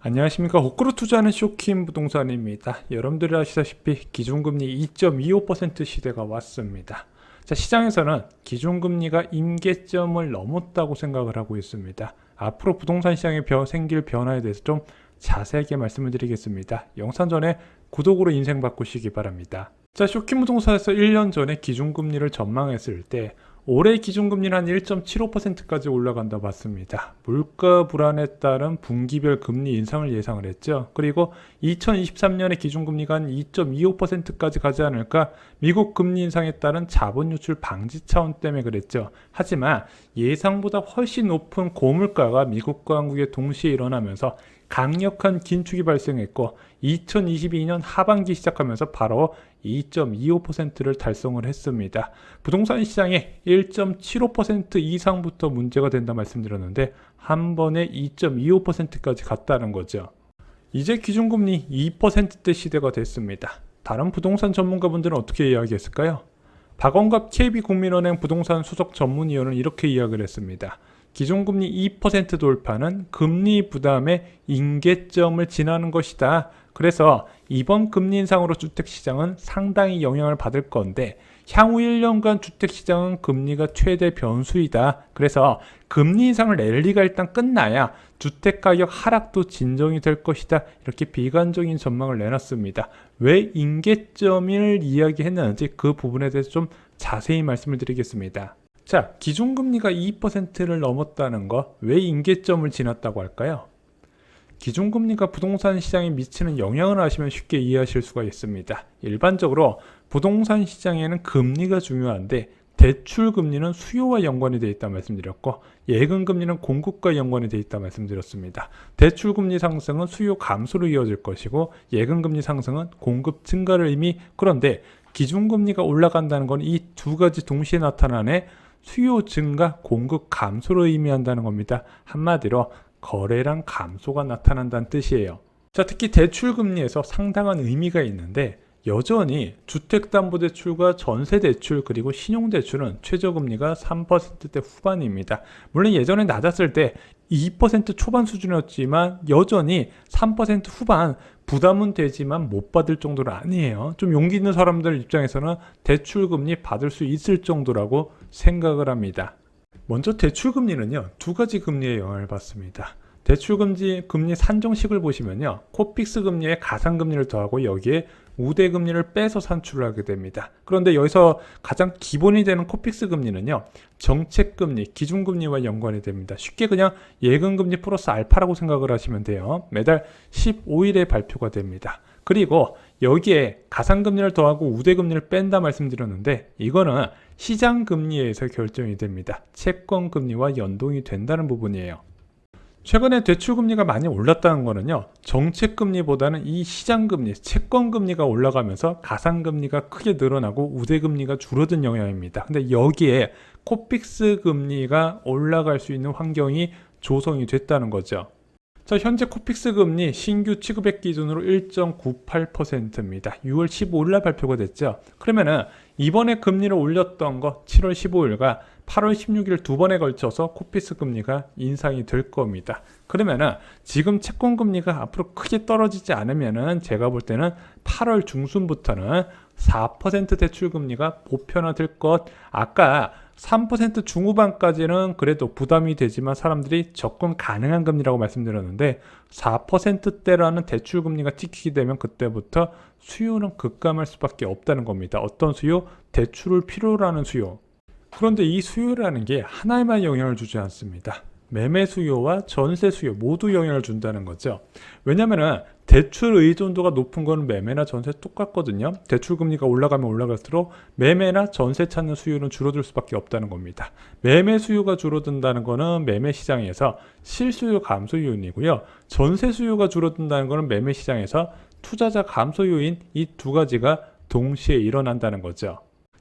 안녕하십니까 호크로 투자하는 쇼킴 부동산입니다. 여러분들이 아시다시피 기준금리 2.25% 시대가 왔습니다. 자, 시장에서는 기준금리가 임계점을 넘었다고 생각을 하고 있습니다. 앞으로 부동산 시장에 변- 생길 변화에 대해서 좀 자세하게 말씀을 드리겠습니다. 영상 전에 구독으로 인생 바꾸시기 바랍니다. 자, 쇼킴 부동산에서 1년 전에 기준금리를 전망했을 때 올해 기준금리는 한 1.75%까지 올라간다 봤습니다. 물가 불안에 따른 분기별 금리 인상을 예상을 했죠. 그리고 2023년에 기준금리가 한 2.25%까지 가지 않을까 미국 금리 인상에 따른 자본 유출 방지 차원 때문에 그랬죠. 하지만 예상보다 훨씬 높은 고물가가 미국과 한국에 동시에 일어나면서 강력한 긴축이 발생했고 2022년 하반기 시작하면서 바로 2.25%를 달성을 했습니다. 부동산 시장에 1.75% 이상부터 문제가 된다 말씀드렸는데 한 번에 2.25%까지 갔다는 거죠. 이제 기준금리 2%대 시대가 됐습니다. 다른 부동산 전문가분들은 어떻게 이야기했을까요? 박원갑 KB국민은행 부동산 수석 전문위원은 이렇게 이야기를 했습니다. 기준금리 2% 돌파는 금리 부담의 임계점을 지나는 것이다. 그래서 이번 금리 인상으로 주택시장은 상당히 영향을 받을 건데 향후 1년간 주택시장은 금리가 최대 변수이다. 그래서 금리 인상을 랠리가 일단 끝나야 주택가격 하락도 진정이 될 것이다. 이렇게 비관적인 전망을 내놨습니다. 왜 임계점을 이야기했는지 그 부분에 대해서 좀 자세히 말씀을 드리겠습니다. 자, 기준금리가 2%를 넘었다는 거왜 임계점을 지났다고 할까요? 기준금리가 부동산 시장에 미치는 영향을 아시면 쉽게 이해하실 수가 있습니다. 일반적으로 부동산 시장에는 금리가 중요한데 대출 금리는 수요와 연관이 되어 있다 말씀드렸고 예금 금리는 공급과 연관이 되어 있다 말씀드렸습니다. 대출 금리 상승은 수요 감소로 이어질 것이고 예금 금리 상승은 공급 증가를 의미 그런데 기준 금리가 올라간다는 건 이 두 가지 동시에 나타나네 수요 증가, 공급 감소를 의미한다는 겁니다. 한마디로 거래량 감소가 나타난다는 뜻이에요. 자, 특히 대출 금리에서 상당한 의미가 있는데 여전히 주택담보대출과 전세대출 그리고 신용대출은 최저금리가 3%대 후반입니다. 물론 예전에 낮았을 때 2% 초반 수준이었지만 여전히 3% 후반 부담은 되지만 못 받을 정도는 아니에요. 좀 용기 있는 사람들 입장에서는 대출금리 받을 수 있을 정도라고 생각을 합니다. 먼저 대출금리는요 두 가지 금리의 영향을 받습니다. 대출금리 금리 산정식을 보시면요 코픽스 금리에 가상금리를 더하고 여기에 우대 금리를 빼서 산출을 하게 됩니다. 그런데 여기서 가장 기본이 되는 코픽스 금리는요 정책 금리, 기준 금리와 연관이 됩니다. 쉽게 그냥 예금 금리 플러스 알파라고 생각을 하시면 돼요. 매달 15일에 발표가 됩니다. 그리고 여기에 가상금리를 더하고 우대금리를 뺀다 말씀드렸는데 이거는 시장금리에서 결정이 됩니다. 채권금리와 연동이 된다는 부분이에요. 최근에 대출금리가 많이 올랐다는 거는요, 정책금리보다는 이 시장금리, 채권금리가 올라가면서 가상금리가 크게 늘어나고 우대금리가 줄어든 영향입니다. 근데 여기에 코픽스 금리가 올라갈 수 있는 환경이 조성이 됐다는 거죠. 자, 현재 코픽스 금리 신규 취급액 기준으로 1.98%입니다. 6월 15일 날 발표가 됐죠. 그러면은 이번에 금리를 올렸던 거 7월 15일과 8월 16일 두 번에 걸쳐서 코픽스 금리가 인상이 될 겁니다. 그러면은 지금 채권 금리가 앞으로 크게 떨어지지 않으면은 제가 볼 때는 8월 중순부터는 4% 대출 금리가 보편화될 것. 아까 3% 중후반까지는 그래도 부담이 되지만 사람들이 접근 가능한 금리라고 말씀드렸는데 4%대라는 대출 금리가 찍히게 되면 그때부터 수요는 급감할 수밖에 없다는 겁니다. 어떤 수요? 대출을 필요로 하는 수요. 그런데 이 수요라는 게 하나에만 영향을 주지 않습니다. 매매 수요와 전세 수요 모두 영향을 준다는 거죠. 왜냐면은 대출 의존도가 높은 건 매매나 전세 똑같거든요. 대출 금리가 올라가면 올라갈수록 매매나 전세 찾는 수요는 줄어들 수밖에 없다는 겁니다. 매매 수요가 줄어든다는 거는 매매 시장에서 실수요 감소 요인이고요. 전세 수요가 줄어든다는 거는 매매 시장에서 투자자 감소 요인 이 두 가지가 동시에 일어난다는 거죠.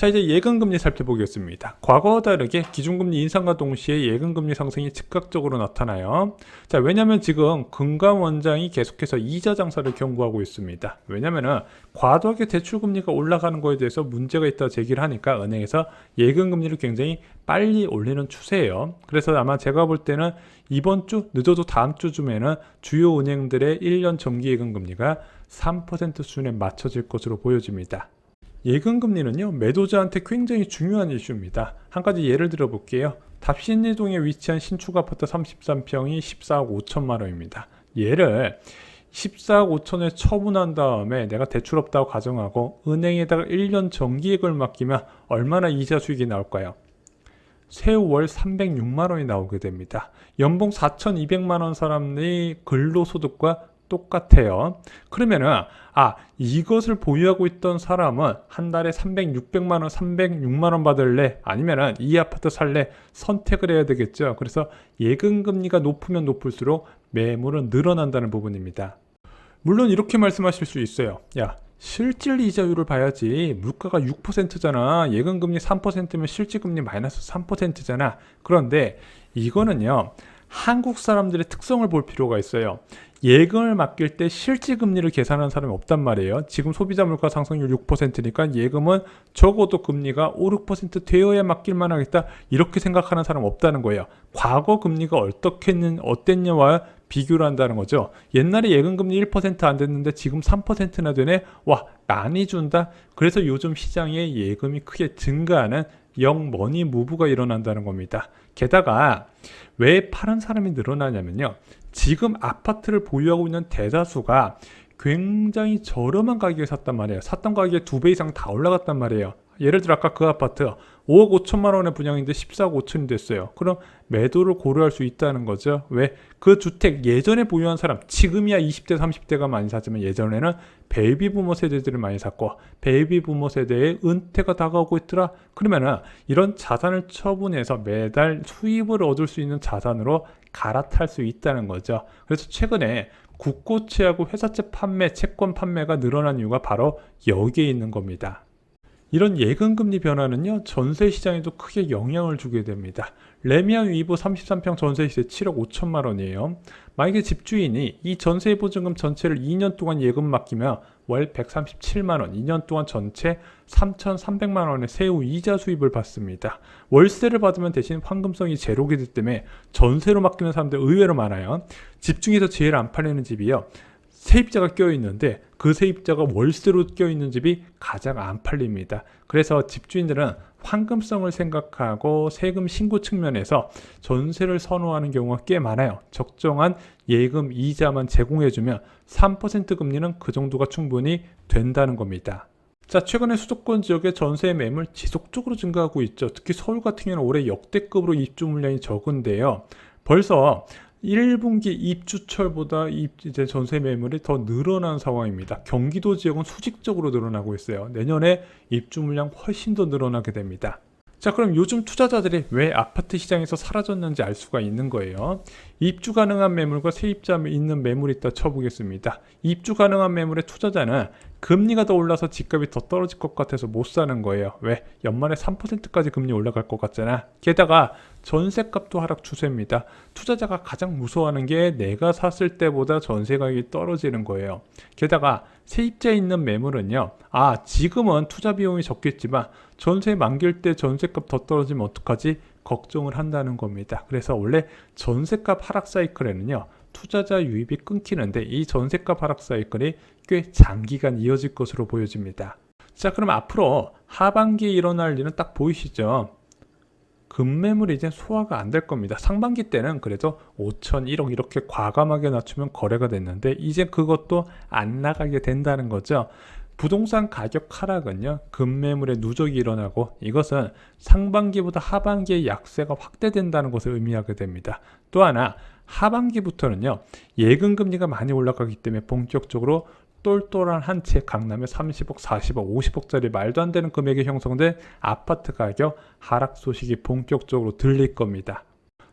자 이제 예금금리 살펴보겠습니다. 과거와 다르게 기준금리 인상과 동시에 예금금리 상승이 즉각적으로 나타나요. 자 왜냐하면 지금 금감 원장이 계속해서 이자 장사를 경고하고 있습니다. 왜냐하면은 과도하게 대출금리가 올라가는 거에 대해서 문제가 있다 제기를 하니까 은행에서 예금금리를 굉장히 빨리 올리는 추세예요. 그래서 아마 제가 볼 때는 이번 주 늦어도 다음 주쯤에는 주요 은행들의 1년 정기 예금금리가 3% 수준에 맞춰질 것으로 보여집니다. 예금금리는요 매도자한테 굉장히 중요한 이슈입니다. 한 가지 예를 들어 볼게요. 답신리동에 위치한 신축 아파트 33평이 14억 5천만 원입니다. 얘를 14억 5천에 처분한 다음에 내가 대출 없다고 가정하고 은행에다가 1년 정기액을 맡기면 얼마나 이자 수익이 나올까요? 세월 306만 원이 나오게 됩니다. 연봉 4,200만 원 사람이 근로소득과 똑같아요. 그러면은 아 이것을 보유하고 있던 사람은 한 달에 300, 600만 원, 306만 원 받을래? 아니면은 이 아파트 살래? 선택을 해야 되겠죠. 그래서 예금 금리가 높으면 높을수록 매물은 늘어난다는 부분입니다. 물론 이렇게 말씀하실 수 있어요. 야 실질 이자율을 봐야지 물가가 6%잖아 예금금리 3%면 실질금리 마이너스 3%잖아 그런데 이거는요 한국 사람들의 특성을 볼 필요가 있어요 예금을 맡길 때 실질 금리를 계산하는 사람이 없단 말이에요 지금 소비자 물가 상승률 6%니까 예금은 적어도 금리가 5, 6% 되어야 맡길 만 하겠다 이렇게 생각하는 사람 없다는 거예요 과거 금리가 어떻게 했는 어땠냐와 비교를 한다는 거죠. 옛날에 예금 금리 1%안 됐는데 지금 3%나 되네? 와, 많이 준다? 그래서 요즘 시장에 예금이 크게 증가하는 영 머니 무브가 일어난다는 겁니다. 게다가 왜 파는 사람이 늘어나냐면요. 지금 아파트를 보유하고 있는 대다수가 굉장히 저렴한 가격에 샀단 말이에요. 샀던 가격의 두 배 이상 다 올라갔단 말이에요. 예를 들어 아까 그 아파트 5억 5천만 원의 분양인데 14억 5천이 됐어요. 그럼 매도를 고려할 수 있다는 거죠. 왜? 그 주택 예전에 보유한 사람 지금이야 20대 30대가 많이 샀지만 예전에는 베이비 부모 세대들을 많이 샀고 베이비 부모 세대의 은퇴가 다가오고 있더라. 그러면은 이런 자산을 처분해서 매달 수입을 얻을 수 있는 자산으로 갈아탈 수 있다는 거죠. 그래서 최근에 국고채하고 회사채 판매, 채권 판매가 늘어난 이유가 바로 여기에 있는 겁니다. 이런 예금 금리 변화는요, 전세 시장에도 크게 영향을 주게 됩니다. 레미안 위브 33평 전세 시세 7억 5천만 원이에요. 만약에 집주인이 이 전세 보증금 전체를 2년 동안 예금 맡기면 월 137만 원, 2년 동안 전체 3,300만 원의 세후 이자 수입을 받습니다. 월세를 받으면 대신 황금성이 제로기 때문에 전세로 맡기는 사람들 의외로 많아요. 집 중에서 제일 안 팔리는 집이요. 세입자가 껴 있는데 그 세입자가 월세로 껴 있는 집이 가장 안 팔립니다. 그래서 집주인들은 황금성을 생각하고 세금 신고 측면에서 전세를 선호하는 경우가 꽤 많아요. 적정한 예금 이자만 제공해주면 3% 금리는 그 정도가 충분히 된다는 겁니다. 자, 최근에 수도권 지역의 전세 매물 지속적으로 증가하고 있죠. 특히 서울 같은 경우는 올해 역대급으로 입주 물량이 적은데요. 벌써 1분기 입주철보다 이제 전세 매물이 더 늘어난 상황입니다. 경기도 지역은 수직적으로 늘어나고 있어요. 내년에 입주 물량 훨씬 더 늘어나게 됩니다. 자, 그럼 요즘 투자자들이 왜 아파트 시장에서 사라졌는지 알 수가 있는 거예요. 입주 가능한 매물과 세입자 있는 매물이 있다 쳐보겠습니다. 입주 가능한 매물의 투자자는 금리가 더 올라서 집값이 더 떨어질 것 같아서 못 사는 거예요. 왜? 연말에 3%까지 금리 올라갈 것 같잖아. 게다가 전세값도 하락 추세입니다. 투자자가 가장 무서워하는 게 내가 샀을 때보다 전세 가격이 떨어지는 거예요. 게다가 세입자 있는 매물은요. 아, 지금은 투자 비용이 적겠지만 전세 만기일 때 전세값 더 떨어지면 어떡하지? 걱정을 한다는 겁니다. 그래서 원래 전세값 하락 사이클에는요. 투자자 유입이 끊기는데 이 전세값 하락 사이클이 꽤 장기간 이어질 것으로 보여집니다. 자, 그럼 앞으로 하반기에 일어날 일은 딱 보이시죠? 급매물이 이제 소화가 안 될 겁니다. 상반기 때는 그래도 5천, 1억 이렇게 과감하게 낮추면 거래가 됐는데 이제 그것도 안 나가게 된다는 거죠. 부동산 가격 하락은요, 급매물의 누적이 일어나고 이것은 상반기보다 하반기의 약세가 확대된다는 것을 의미하게 됩니다. 또 하나, 하반기부터는요, 예금금리가 많이 올라가기 때문에 본격적으로 똘똘한 한 채 강남에 30억, 40억, 50억짜리 말도 안 되는 금액이 형성된 아파트 가격 하락 소식이 본격적으로 들릴 겁니다.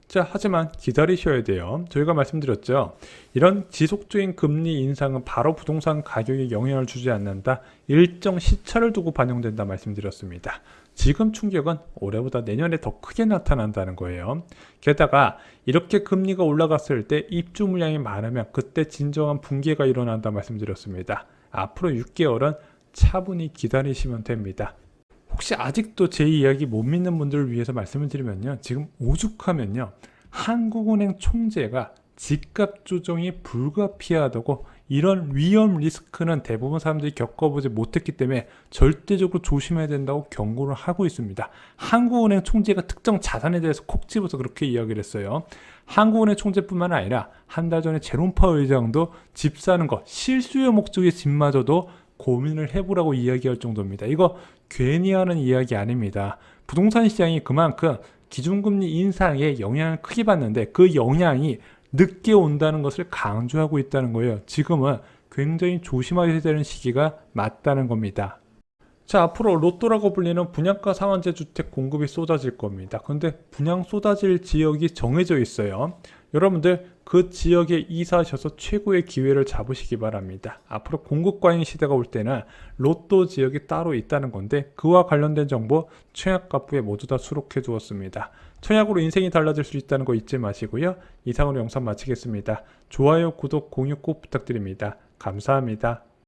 자, 하지만 기다리셔야 돼요. 저희가 말씀드렸죠. 이런 지속적인 금리 인상은 바로 부동산 가격에 영향을 주지 않는다. 일정 시차를 두고 반영된다 말씀드렸습니다. 지금 충격은 올해보다 내년에 더 크게 나타난다는 거예요. 게다가 이렇게 금리가 올라갔을 때 입주 물량이 많으면 그때 진정한 붕괴가 일어난다 말씀드렸습니다. 앞으로 6개월은 차분히 기다리시면 됩니다. 혹시 아직도 제 이야기 못 믿는 분들을 위해서 말씀을 드리면요. 지금 오죽하면요. 한국은행 총재가 집값 조정이 불가피하다고 이런 위험 리스크는 대부분 사람들이 겪어보지 못했기 때문에 절대적으로 조심해야 된다고 경고를 하고 있습니다. 한국은행 총재가 특정 자산에 대해서 콕 집어서 그렇게 이야기를 했어요. 한국은행 총재뿐만 아니라 한 달 전에 제롬 파월 의장도 집 사는 거 실수요 목적의 집마저도 고민을 해보라고 이야기할 정도입니다. 이거 괜히 하는 이야기 아닙니다. 부동산 시장이 그만큼 기준금리 인상에 영향을 크게 받는데 그 영향이 늦게 온다는 것을 강조하고 있다는 거예요. 지금은 굉장히 조심하셔야 되는 시기가 맞다는 겁니다. 자, 앞으로 로또라고 불리는 분양가 상한제 주택 공급이 쏟아질 겁니다. 근데 분양 쏟아질 지역이 정해져 있어요. 여러분들 그 지역에 이사하셔서 최고의 기회를 잡으시기 바랍니다. 앞으로 공급 과잉 시대가 올 때는 로또 지역이 따로 있다는 건데 그와 관련된 정보 청약가부에 모두 다 수록해 두었습니다. 청약으로 인생이 달라질 수 있다는 거 잊지 마시고요. 이상으로 영상 마치겠습니다. 좋아요, 구독, 공유 꼭 부탁드립니다. 감사합니다.